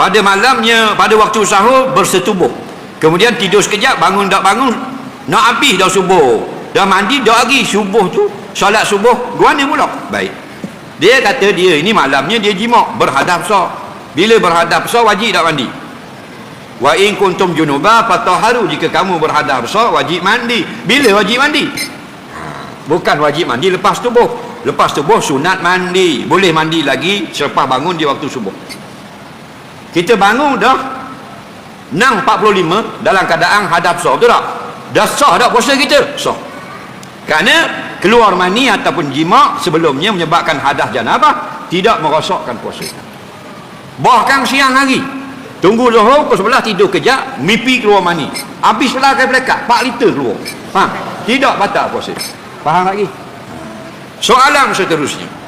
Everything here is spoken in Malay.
pada malamnya pada waktu sahur bersetubuh. Kemudian tidur sekejap bangun tak bangun nak habis dah subuh. Dah mandi dah lagi subuh tu solat subuh dua ni pula. Baik. Dia kata dia ini malamnya dia jimak berhadap besar. Bila berhadap besar wajib tak mandi. Wa in kuntum junuba fatahharu jika kamu berhadap besar wajib mandi. Bila wajib mandi? Bukan wajib mandi lepas subuh lepas subuh sunat mandi. Boleh mandi lagi selepas bangun di waktu subuh kita bangun dah. 6.45 dalam keadaan hadap sah betul tak? Dah sah dah puasa kita. Sah. Kerana keluar mani ataupun jima sebelumnya menyebabkan hadas janabah tidak merosakkan puasa. Bahkan siang hari tunggu zuhur pukul 11 tidur kejap mimpi keluar mani. Habis sebelah kali pelekat 4 liter keluar. Ha, tidak batal puasa. Faham lagi? Soalan seterusnya